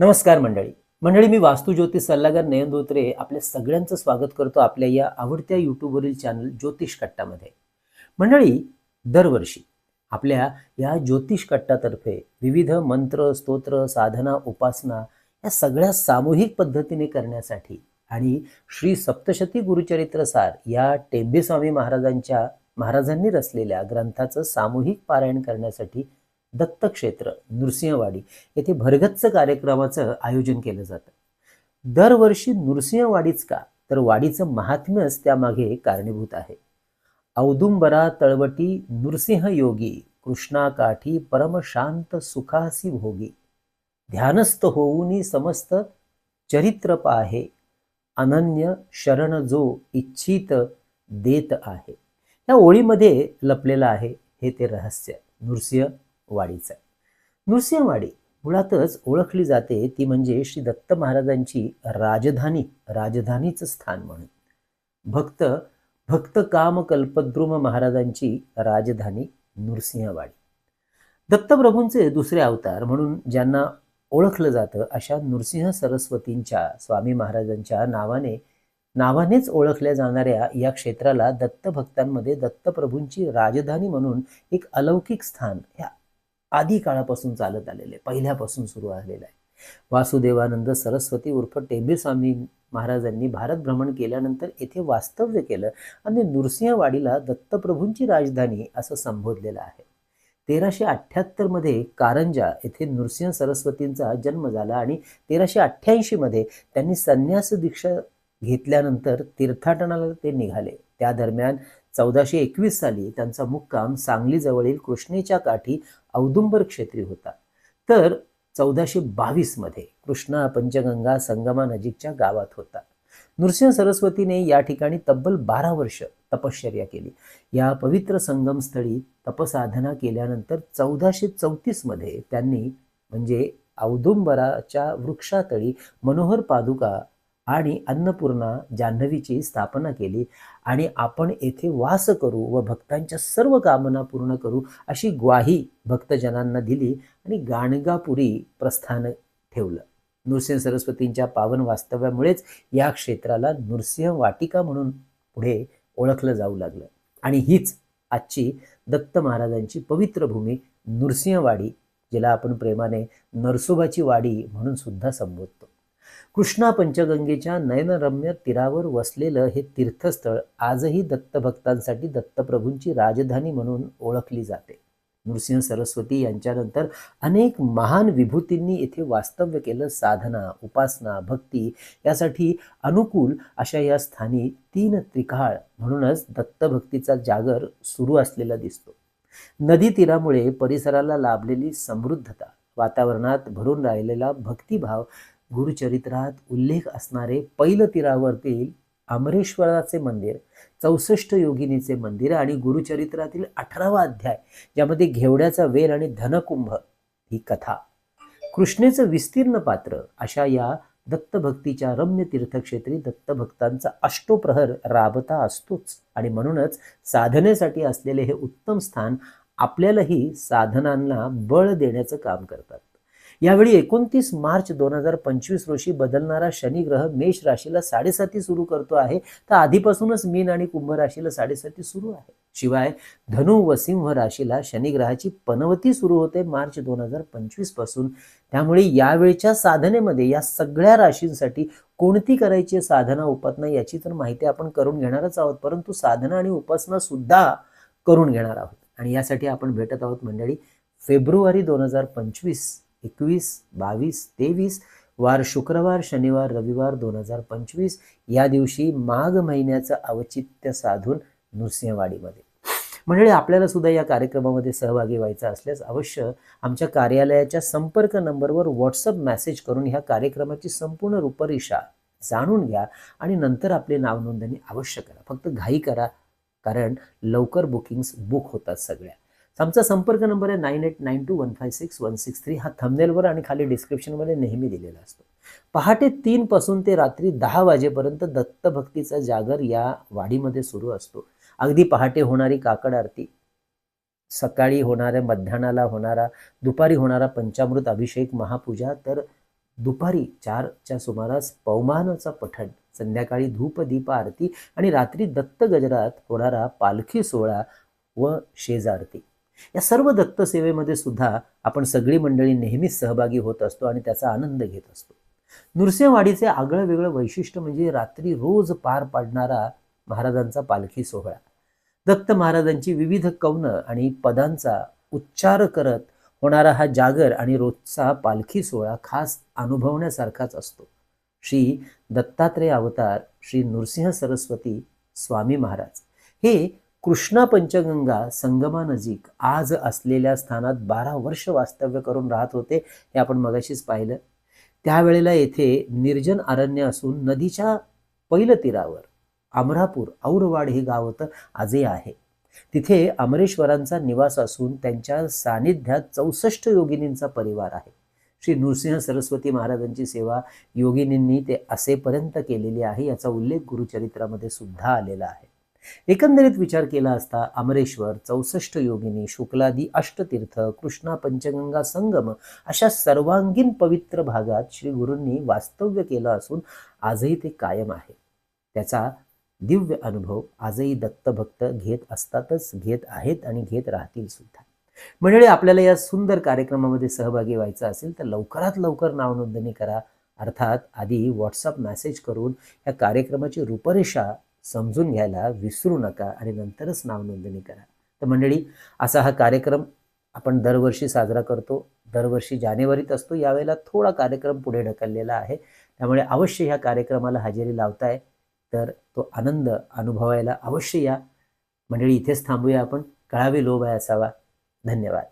नमस्कार मंडळी. मंडळी मी वास्तुज्योतिष सल्लागार नयन धोत्रे आपल्या सगळ्यांचं स्वागत करतो आपल्या या आवडत्या यूट्यूबवरील चॅनल ज्योतिष कट्टामध्ये. मंडळी दरवर्षी आपल्या या ज्योतिष कट्टातर्फे विविध मंत्र स्तोत्र साधना उपासना या सगळ्या सामूहिक पद्धतीने करण्यासाठी आणि श्री सप्तशती गुरुचरित्रसार या टेंबेस्वामी महाराजांच्या महाराजांनी रचलेल्या ग्रंथाचं सामूहिक पारायण करण्यासाठी दत्तक्षेत्र नृसिंहवाडी येथे भरगच्च कार्यक्रमाचं आयोजन केलं जातं. दरवर्षी नृसिंहवाडीच का तर वाडीचं महात्म्यच त्यामागे कारणीभूत आहे. औदुंबरा तळवटी नृसिंह योगी कृष्णाकाठी परमशांत सुखासी भोगी. ध्यानस्थ होऊनी समस्त चरित्र पाहे अनन्य शरण जो इच्छित देत आहे. या ओळीमध्ये लपलेलं आहे हे ते रहस्य. नृसिंह वाडीचं नृसिंहवाडी मुळातच ओळखली जाते ती म्हणजे श्री दत्त महाराजांची राजधानी राजधानीचं स्थान म्हणून. भक्त भक्त काम कल्पद्रुम महाराजांची राजधानी नृसिंहवाडी. दत्तप्रभूंचे दुसरे अवतार म्हणून ज्यांना ओळखलं जातं अशा नृसिंह सरस्वतींच्या स्वामी महाराजांच्या नावाने नावानेच ओळखल्या जाणाऱ्या या क्षेत्राला दत्तभक्तांमध्ये दत्तप्रभूंची राजधानी म्हणून एक अलौकिक स्थान ह्या आधी काळापासून चालत आलेले पहिल्यापासून सुरू आलेलं आहे. वासुदेवानंद सरस्वती उर्फ टेंबेस्वामी महाराजांनी भारत भ्रमण केल्यानंतर येथे वास्तव्य केलं आणि नृसिंहवाडीला दत्तप्रभूंची राजधानी असं संबोधलेलं आहे. तेराशे अठ्ठ्याहत्तरमध्ये कारंजा येथे नृसिंह सरस्वतींचा जन्म झाला आणि तेराशे अठ्ठ्याऐंशीमध्ये त्यांनी संन्यास दीक्षा घेतल्यानंतर तीर्थाटनाला ते निघाले. त्या दरम्यान चौदाशे एकवीस साली त्यांचा मुक्काम सांगलीजवळील कृष्णेच्या काठी औदुंबर क्षेत्री होता. तर चौदाशे बावीसमध्ये कृष्णा पंचगंगा संगमा नजीकच्या गावात होता. नृसिंह सरस्वतीने या ठिकाणी तब्बल बारा वर्ष तपश्चर्या केली. या पवित्र संगमस्थळी तपसाधना केल्यानंतर चौदाशे चौतीसमध्ये त्यांनी म्हणजे औदुंबराच्या वृक्षातळी मनोहर पादुका आणि अन्नपूर्णा जान्हवीची स्थापना केली. आणि आपण येथे वास करू व भक्तांच्या सर्व कामना पूर्ण करू अशी ग्वाही भक्तजनांना दिली आणि गाणगापुरी प्रस्थान ठेवलं. नृसिंह सरस्वतींच्या पावन वास्तव्यामुळेच या क्षेत्राला नृसिंह वाटिका म्हणून पुढे ओळखलं जाऊ लागलं. आणि हीच आजची दत्त महाराजांची पवित्र भूमी नृसिंहवाडी जिला आपण प्रेमाने नरसोबाची वाडी म्हणून सुद्धा संबोधतो. कृष्णा पंचगंगेच्या नयनरम्य तीरावर वसलेलं हे तीर्थस्थळ आजही दत्तभक्तांसाठी दत्तप्रभूंची राजधानी म्हणून ओळखली जाते. नृसिंह सरस्वती यांच्यानंतर अनेक महान विभूतींनी येथे वास्तव्य केलं साधना उपासना भक्ती यासाठी अनुकूल अशा या स्थानी तीन त्रिकाळ म्हणूनच दत्तभक्तीचा जागर सुरू असलेला दिसतो. नदी तीरामुळे परिसराला लाभलेली समृद्धता वातावरणात भरून राहिलेला भक्तिभाव गुरुचरित्रात उल्लेख असणारे पैल तीरावरतील अमरेश्वराचे मंदिर चौसष्ट योगिनीचे मंदिर आणि गुरुचरित्रातील अठरावा अध्याय ज्यामध्ये घेवड्याचा वेल आणि धनकुंभ ही कथा. कृष्णेचं विस्तीर्ण पात्र अशा या दत्तभक्तीच्या रम्य तीर्थक्षेत्री दत्तभक्तांचा अष्टोप्रहर राबता असतोच आणि म्हणूनच साधनेसाठी असलेले हे उत्तम स्थान आपल्यालाही साधनांना बळ देण्याचं काम करतात. यावेळी एकोणतीस मार्च दोन हजार पंचवीस रोजी बदलणारा शनिग्रह मेष राशीला साडेसाती सुरू करतो आहे. तर आधीपासूनच मीन आणि कुंभ राशीला साडेसाती सुरू आहे. शिवाय धनु व सिंह राशीला शनिग्रहाची पनवती सुरू होते मार्च दोन हजार पंचवीसपासून. त्यामुळे यावेळच्या साधनेमध्ये या सगळ्या राशींसाठी कोणती करायची साधना उपासना याची तर माहिती आपण करून घेणारच आहोत. परंतु साधना आणि उपासना सुद्धा करून घेणार आहोत. आणि यासाठी आपण भेटत आहोत मंडळी फेब्रुवारी दोन हजार पंचवीस एकवीस बावीस तेवीस वार शुक्रवार शनिवार रविवार दोन हजार पंचवीस या दिवशी माघ महिन्याचं अवचित्य साधून नृसिंहवाडीमध्ये. मंडळी आपल्याला सुद्धा या कार्यक्रमामध्ये सहभागी व्हायचं असल्यास अवश्य आमच्या कार्यालयाच्या संपर्क नंबरवर व्हॉट्सअप मेसेज करून ह्या कार्यक्रमाची संपूर्ण रूपरेषा जाणून घ्या आणि नंतर आपली नावनोंदणी अवश्य करा. फक्त घाई करा कारण लवकर बुकिंग्स बुक होतात सगळ्या. आमचा संपर्क नंबर आहे nine eight nine two one five six one six three. हा थंबनेलवर आणि खाली डिस्क्रिप्शनमध्ये नेहमी दिलेला असतो. पहाटे तीनपासून ते रात्री दहा वाजेपर्यंत दत्तभक्तीचा जागर या वाडीमध्ये सुरू असतो. अगदी पहाटे होणारी काकड आरती सकाळी होणाऱ्या मध्यानाला होणारा दुपारी होणारा पंचामृत अभिषेक महापूजा तर दुपारी चारच्या सुमारास पवमानाचा पठण संध्याकाळी धूप दीप आरती आणि रात्री दत्त गजरात होणारा पालखी सोहळा व शेजारती. या सर्व दत्त सेवेमध्ये सुद्धा आपण सगळी मंडळी नेहमीच सहभागी होत असतो आणि त्याचा आनंद घेत असतो. नृसिंहवाडीचे आगळं वेगळं वैशिष्ट्य म्हणजे रात्री रोज पार पाडणारा महाराजांचा पालखी सोहळा. दत्त महाराजांची विविध कवनं आणि पदांचा उच्चार करत होणारा हा जागर आणि रोजचा पालखी सोहळा खास अनुभवण्यासारखाच असतो. श्री दत्तात्रेय अवतार श्री नृसिंह सरस्वती स्वामी महाराज. हे कृष्णा पंचगंगा संगमानजीक आज असलेल्या स्थानात बारा वर्ष वास्तव्य करून राहत होते हे आपण मगाशीच पाहिलं. त्यावेळेला येथे निर्जन अरण्य असून नदीच्या पैल तीरावर अमरापूर औरवाड हे गाव होतं आजही आहे. तिथे अमरेश्वरांचा निवास असून त्यांच्या सानिध्यात चौसष्ट योगिनींचा परिवार आहे. श्री नृसिंह सरस्वती महाराजांची सेवा योगिनींनी ते असेपर्यंत केलेली आहे याचा उल्लेख गुरुचरित्रामध्ये सुद्धा आलेला आहे. एकंदरीत विचार केला असता अमरेश्वर चौसष्ट योगिनी शुक्लादी अष्टतीर्थ कृष्णा पंचगंगा संगम अशा सर्वांगीण पवित्र भागात श्री गुरूंनी वास्तव्य केलं असून आजही ते कायम आहे. त्याचा दिव्य अनुभव आजही दत्तभक्त घेत असतातच घेत आहेत आणि घेत राहतील सुद्धा. मंडळी आपल्याला या सुंदर कार्यक्रमामध्ये सहभागी व्हायचं असेल तर लवकरात लवकर नावनोंदणी करा. अर्थात आधी व्हॉट्सअप मेसेज करून या कार्यक्रमाची रूपरेषा समजून घ्यायला विसरू नका आणि नंतरच नावनोंदणी करा. तर मंडळी असा हा कार्यक्रम आपण दरवर्षी साजरा करतो. दरवर्षी जानेवारीत असतो. यावेळेला थोडा कार्यक्रम पुढे ढकललेला आहे. त्यामुळे अवश्य ह्या कार्यक्रमाला हजेरी लावताय. तर तो आनंद अनुभवायला अवश्य या. मंडळी इथेच थांबूया आपण. कळावे लोभ आहे असावा. धन्यवाद.